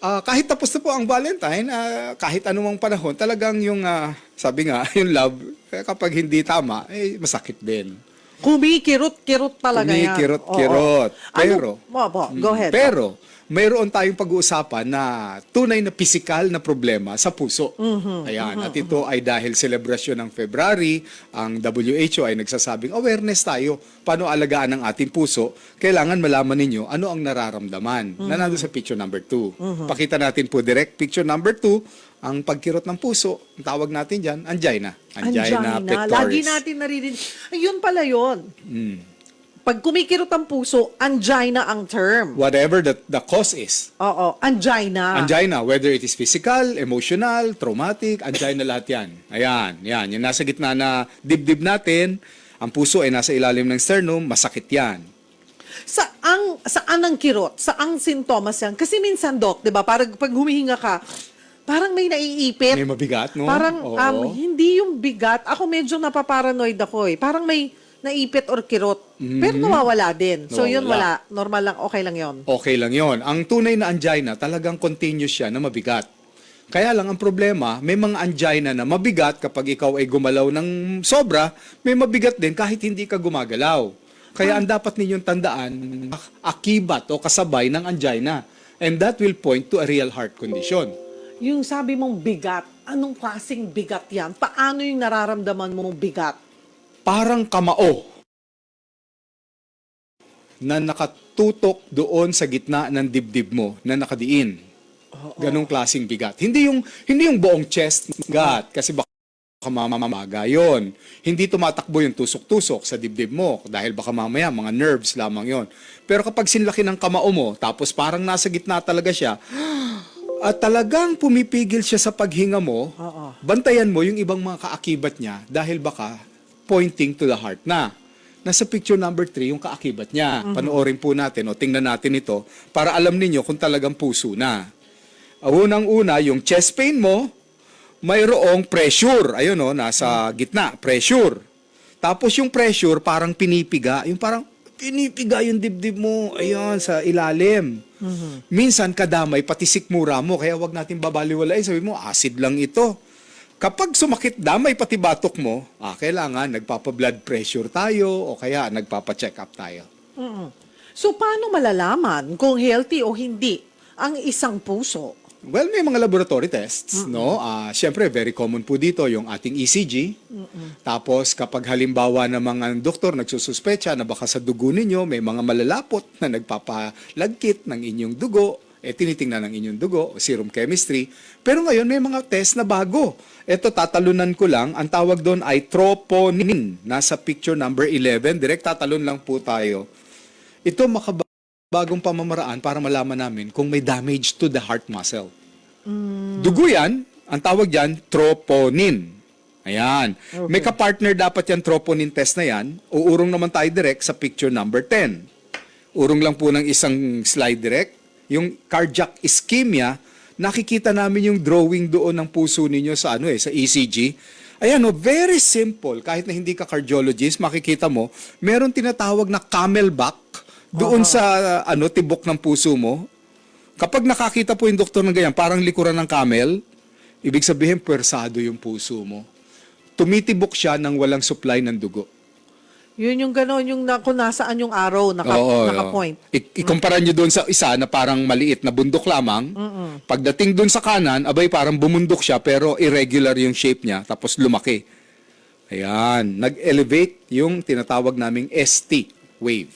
Ah, kahit tapos na po ang Valentine, ah, kahit anumang panahon, talagang yung, ah, sabi nga, yung love, kapag hindi tama, eh, masakit din. Kumikirot-kirot talaga yan. Kumikirot-kirot. Oo. Pero, ano, Opo, go ahead. pero, mayroon tayong pag-uusapan na tunay na pisikal na problema sa puso. Mm-hmm. Ayan. At ito ay dahil selebrasyon ng February, ang WHO ay nagsasabing awareness tayo paano alagaan ang ating puso. Kailangan malaman ninyo ano ang nararamdaman. Mm-hmm. Na nandun sa picture number 2. Pakita natin po direct picture number 2, ang pagkirot ng puso, ang tawag natin dyan, angina. Angina, pectoris. Lagi natin naririnig. Ayun pala yun. Mm. Pag kumikirot ang puso, angina ang term. Whatever the, the cause is. Oo, angina. Angina, whether it is physical, emotional, traumatic, angina lahat yan. Ayan, yan. Yung nasa gitna na dibdib natin, ang puso ay nasa ilalim ng sternum, masakit yan. Saang, saan ang kirot? Saang sintomas yan? Kasi minsan, Doc, di ba, parang pag humihinga ka, parang may naiipit. May mabigat, no? Parang Oo. um, hindi yung bigat. Ako medyo napaparanoid ako eh. Parang may naipit or kirot. Pero nawawala din. So yun Nawawala. wala. Normal lang. Okay lang yon. Okay lang yon. Ang tunay na angina, talagang continuous siya na mabigat. Kaya lang ang problema, may mga angina na mabigat kapag ikaw ay gumalaw ng sobra, may mabigat din kahit hindi ka gumagalaw. Kaya ang dapat ninyong tandaan, akibat o kasabay ng angina. And that will point to a real heart condition. Yung sabi mong bigat, anong klaseng bigat yan? Paano yung nararamdaman mong bigat? Parang kamao na nakatutok doon sa gitna ng dibdib mo na nakadiin. Ganong klaseng bigat. Hindi yung hindi yung buong chest bigat kasi baka mamamaga yon. Hindi tumatakbo yung tusok-tusok sa dibdib mo dahil baka mamaya mga nerves lamang yon. Pero kapag sinlaki ng kamao mo tapos parang nasa gitna talaga siya, at talagang pumipigil siya sa paghinga mo, Oo. bantayan mo yung ibang mga kaakibat niya dahil baka pointing to the heart na. Nasa picture number 3, yung kaakibat niya. Panoorin po natin o tingnan natin ito para alam ninyo kung talagang puso na. Uh, Unang-una, yung chest pain mo, mayroong pressure. Ayun o, nasa gitna, pressure. Tapos yung pressure, parang pinipiga. Yung parang pinipiga yung dibdib mo. Ayun, sa ilalim. Minsan, kadamay, pati sikmura mo. Kaya wag natin babaliwalain. Sabi mo, acid lang ito. Kapag sumakit damay pati batok mo, ah, kailangan nagpapa-blood pressure tayo o kaya nagpapa-check up tayo. Mm-mm. So, paano malalaman kung healthy o hindi ang isang puso? Well, may mga laboratory tests, no? Ah, syempre very common po dito yung ating ECG. Tapos kapag halimbawa ng mga doktor nagsususpecha na baka sa dugo ninyo may mga malalapot na nagpapalagkit ng inyong dugo, eh tinitingnan ng inyong dugo, serum chemistry. Pero ngayon may mga test na bago. Ito tatalunan ko lang, ang tawag doon ay troponin. Nasa picture number 11, direct tatalon lang po tayo. Ito makabagong pamamaraan para malaman namin kung may damage to the heart muscle. Dugo yan, ang tawag dyan, troponin. Ayan. May kapartner dapat yan troponin test na yan. Uurong naman tayo direct sa picture number 10. Urong lang po ng isang slide direct. Yung cardiac ischemia, nakikita namin yung drawing doon ng puso ninyo sa ano eh, sa ECG. Ayan, no, very simple. Kahit na hindi ka cardiologist, makikita mo, meron tinatawag na camelback doon sa ano tibok ng puso mo. Kapag nakakita po yung doktor ng ganyan, parang likuran ng camel, ibig sabihin puwersado yung puso mo. Tumitibok siya ng walang supply ng dugo. Yun yung gano'n, yung na, kung nasaan yung arrow, naka, Oo, naka-point. I- ikumpara nyo doon sa isa na parang maliit na bundok lamang. Pagdating doon sa kanan, abay parang bumundok siya pero irregular yung shape niya tapos lumaki. Ayan, nag-elevate yung tinatawag naming ST wave.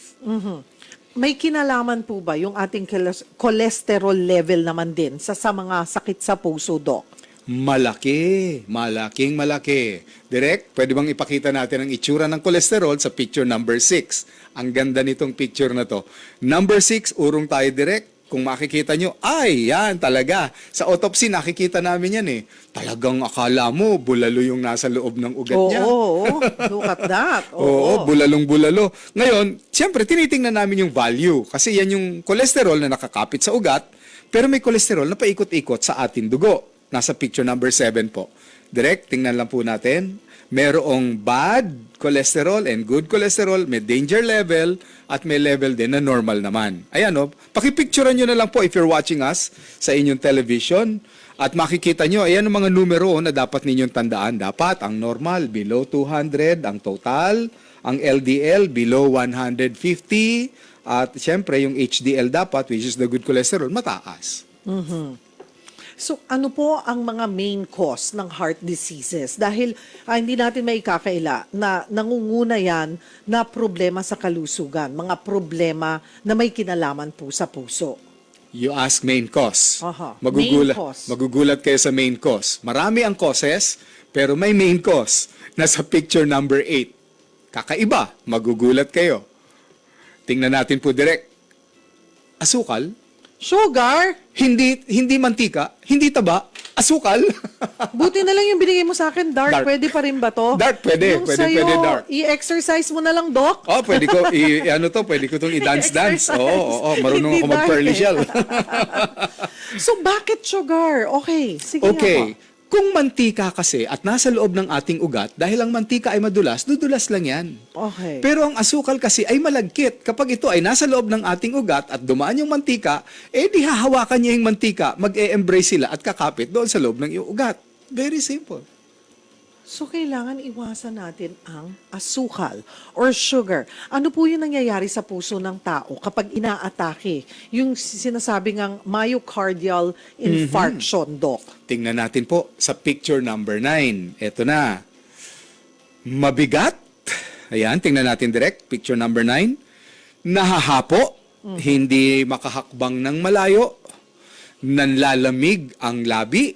May kinalaman po ba yung ating choles- cholesterol level naman din sa, sa mga sakit sa puso, Doc? Malaki, malaking malaki. Direct, pwede bang ipakita natin ang itsura ng kolesterol sa picture number 6? Ang ganda nitong picture na to. Number 6, urong tayo direct. Kung makikita nyo, ay, yan talaga. Sa autopsy, nakikita namin yan eh. Talagang akala mo, bulalo yung nasa loob ng ugat Oo, niya. oo, oo. look at that. Oo, bulalong-bulalo. Ngayon, siyempre, tinitingnan namin yung value. Kasi yan yung kolesterol na nakakapit sa ugat, pero may kolesterol na paikot-ikot sa ating dugo. Nasa picture number 7 po. Direct, tingnan lang po natin. merong bad cholesterol and good cholesterol, may danger level, at may level din na normal naman. Ayan o, pakipicturean nyo na lang po if you're watching us sa inyong television. At makikita nyo, ayan ang mga numero na dapat ninyong tandaan. Dapat ang normal, below 200, ang total, ang LDL, below 150, at syempre yung HDL dapat, which is the good cholesterol, mataas. So ano po ang mga main cause ng heart diseases? Dahil ah, hindi natin may kakaila na nangunguna yan na problema sa kalusugan, mga problema na may kinalaman po sa puso. You ask main cause. Aha, Magugulat, main cause. magugulat kayo sa main cause. Marami ang causes, pero may main cause. Nasa picture number 8. Kakaiba, magugulat kayo. Tingnan natin po direct. Asukal, Sugar? hindi hindi mantika, hindi taba, asukal. Buti na lang yung binigay mo sa akin, dark. Dark. Pwede pa rin ba to? Dark, pwede. Yung Pwede, sa'yo, pwede dark. I-exercise mo na lang, Doc. oh, pwede ko i ano to, pwede ko tong i-dance-dance. Oo, Exercise. oo, oo, marunong Hindi ako dark mag-pearly eh. shell. So, bakit sugar? Okay, sige nga Okay. po. Kung mantika kasi at nasa loob ng ating ugat, dahil ang mantika ay madulas, dudulas lang yan. Okay. Pero ang asukal kasi ay malagkit. Kapag ito ay nasa loob ng ating ugat at dumaan yung mantika, eh di hahawakan niya yung mantika, mag-e-embrace sila at kakapit doon sa loob ng iyong ugat. Very simple. So, kailangan iwasan natin ang asukal or sugar. Ano po yung nangyayari sa puso ng tao kapag inaatake? Yung sinasabi ng myocardial infarction, Doc. Tingnan natin po sa picture number 9. Ito na. Mabigat. Ayan, tingnan natin direct. Picture number 9. Nahahapo. Hindi makahakbang ng malayo. Nanlalamig ang labi.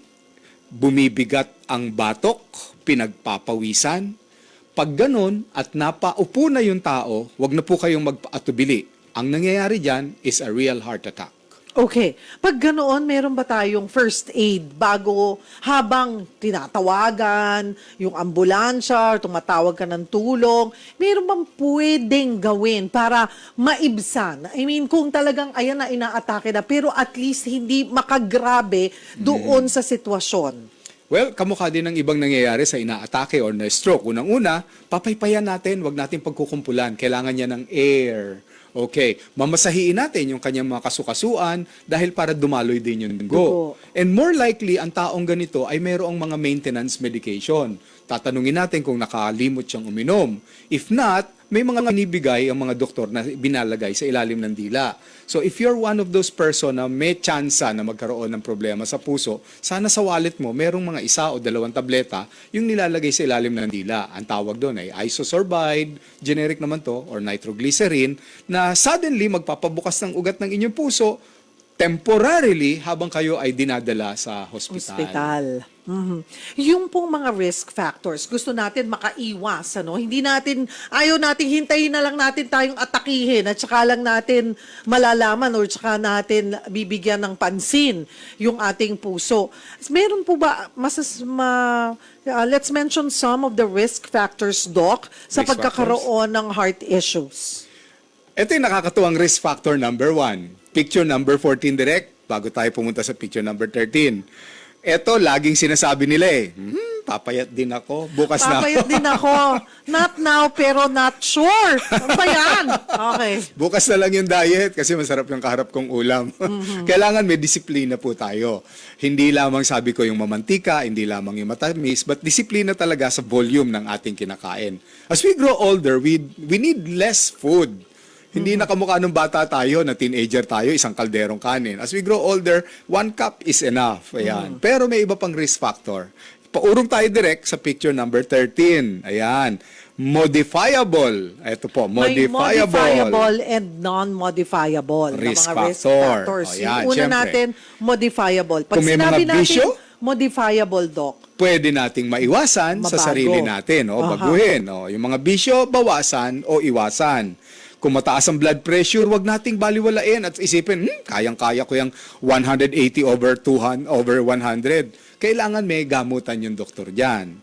Bumibigat ang batok. Pinagpapawisan. Pag ganun at napaupo na yung tao, wag na po kayong magpaatubili. Ang nangyayari dyan is a real heart attack. Okay. Pag ganoon, meron ba tayong first aid bago habang tinatawagan, yung ambulansya, tumatawag ka ng tulong, meron bang pwedeng gawin para maibsan? I mean, kung talagang ayan na inaatake na, pero at least hindi makagrabe doon sa sitwasyon. Well, kamukha din ng ibang nangyayari sa inaatake or na-stroke. Unang-una, papaypayan natin, wag natin pagkukumpulan. Kailangan niya ng air. Okay, mamasahiin natin yung kanyang mga kasukasuan dahil para dumaloy din yung Dugo. dugo. And more likely, ang taong ganito ay mayroong mga maintenance medication. Tatanungin natin kung nakalimot siyang uminom. If not, may mga inibigay ang mga doktor na binalagay sa ilalim ng dila. So if you're one of those person na may tsansa na magkaroon ng problema sa puso, sana sa wallet mo merong mga isa o dalawang tableta yung nilalagay sa ilalim ng dila. Ang tawag doon ay isosorbide, generic naman to, or nitroglycerin, na suddenly magpapabukas ng ugat ng inyong puso temporarily habang kayo ay dinadala sa hospital. Hospital. Mhm. Yung pong mga risk factors, gusto natin makaiwas, ano? Hindi natin, ayaw natin, hintayin na lang natin tayong atakihin at saka lang natin malalaman or saka natin bibigyan ng pansin yung ating puso. Meron po ba, masas, ma, uh, let's mention some of the risk factors, Doc, sa Risk pagkakaroon ng heart issues. Ito yung nakakatuwang risk factor number one. Picture number 14 direct, bago tayo pumunta sa picture number 13. Ito, laging sinasabi nila eh, hmm, papayat din ako. Bukas na Papayat din ako. Not now, pero not sure. Ano ba yan? Okay. Bukas na lang yung diet kasi masarap yung kaharap kong ulam. Kailangan may disiplina po tayo. Hindi lamang sabi ko yung mamantika, hindi lamang yung matamis, but disiplina talaga sa volume ng ating kinakain. As we grow older, we, we need less food. Hindi na kamukha nung bata tayo, na teenager tayo, isang kalderong kanin. As we grow older, one cup is enough. Ayan. Pero may iba pang risk factor. Paurong tayo direct sa picture number 13. Ayan. Modifiable. Ito po, May modifiable. modifiable and non-modifiable Risk mga risk factor. factors. O, yan, yung una syempre. natin, modifiable. Pag Kung may sinabi mga bisyo? natin, modifiable, Doc. pwede nating maiwasan sa Mabago. sarili natin, o Aha. baguhin. O, yung mga bisyo, bawasan o iwasan. Kung mataas ang blood pressure, wag nating baliwalain at isipin, hmm, kayang-kaya ko yung 180 over 200 over 100. Kailangan may gamutan yung doktor diyan.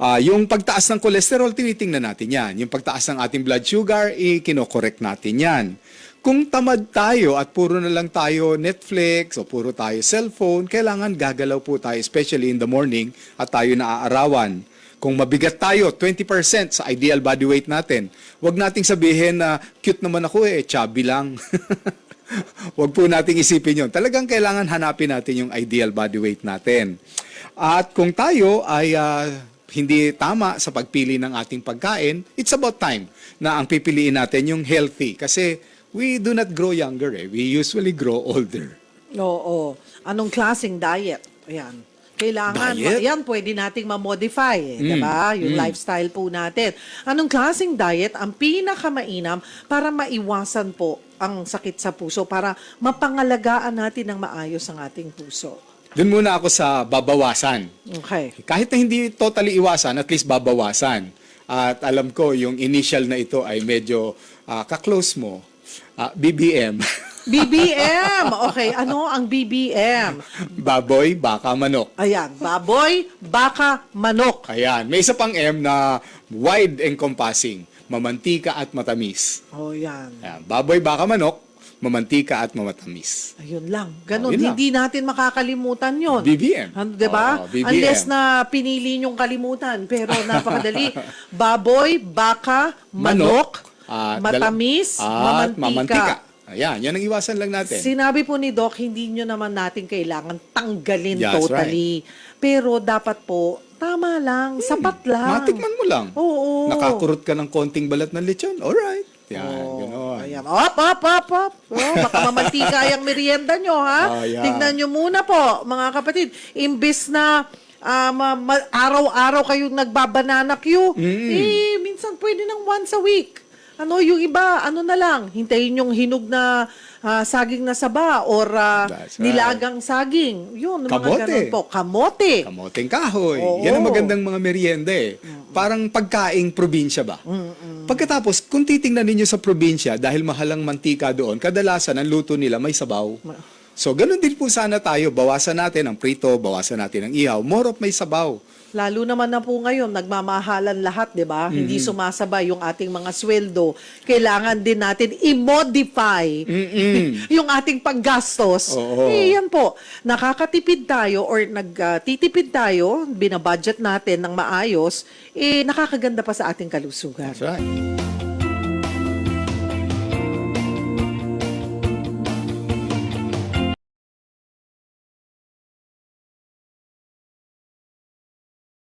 Ah, yung pagtaas ng kolesterol, tinitingnan natin yan. Yung pagtaas ng ating blood sugar, i-kinokorek natin yan. Kung tamad tayo at puro na lang tayo Netflix o puro tayo cellphone, kailangan gagalaw po tayo, especially in the morning, at tayo naaarawan. Kung mabigat tayo, 20% sa ideal body weight natin. Huwag nating sabihin na cute naman ako eh, chubby lang. Huwag po nating isipin yon. Talagang kailangan hanapin natin yung ideal body weight natin. At kung tayo ay ah, hindi tama sa pagpili ng ating pagkain, it's about time na ang pipiliin natin yung healthy. Kasi we do not grow younger eh. We usually grow older. Oo. Anong klaseng diet? Ayan. Kailangan, Diet? yan, pwede nating ma-modify, eh, Mm, di ba? Yung lifestyle po natin. Anong klaseng diet ang pinakamainam para maiwasan po ang sakit sa puso, para mapangalagaan natin ng maayos ang ating puso? Doon muna ako sa babawasan. Okay. Kahit na hindi totally iwasan, at least babawasan. At alam ko, yung initial na ito ay medyo ah, kaklose mo. Ah, BBM. BBM! Okay, ano ang BBM? Baboy, baka, manok. Ayan, baboy, baka, manok. Ayan. May isa pang M na wide encompassing. Mamantika at matamis. Oh, yan. Ayan. Baboy, baka, manok, mamantika at mamatamis. Ayun lang. Ganon, Oh, yun lang. hindi natin makakalimutan yon. BBM. Ano, 'di ba? Oo, BBM. Unless na pinili niyong kalimutan, pero napakadali. Baboy, baka, manok, at dal- matamis, at mamantika. mamantika. Ayan, yan ang iwasan lang natin. Sinabi po ni Doc, hindi nyo naman natin kailangan tanggalin That's totally. Pero dapat po, tama lang, sapat lang. Matikman mo lang. Oo. Nakakurot ka ng konting balat ng lechon. Alright. Yan, Oh, gano'n. Ayan. Op, op, op, op. Oh, baka mamantika yung merienda nyo, ha? Ayan. Tignan nyo muna po, mga kapatid. Imbis na ah, ma- araw-araw kayong nagbabanana queue, Mm. eh, minsan pwede nang once a week. Ano, yung iba, ano na lang, hintayin yung hinog na ah, saging na saba or That's right. nilagang saging. Yun, mga Kamote. ganun po. Kamote. Kamoteng kahoy. Oo. Yan ang magandang mga merienda eh. Parang pagkaing probinsya ba? Pagkatapos, kung titingnan ninyo sa probinsya, dahil mahalang mantika doon, kadalasan ang luto nila may sabaw. So, ganun din po sana tayo. Bawasan natin ang prito, bawasan natin ang ihaw. More of may sabaw. Lalo naman na po ngayon, nagmamahalan lahat, di ba? Hindi Mm-hmm. sumasabay yung ating mga sweldo. Kailangan din natin i-modify yung ating paggastos. Oo. Eh, yan po. Nakakatipid tayo or nagtitipid tayo, binabudget natin ng maayos, eh, nakakaganda pa sa ating kalusugan. That's right.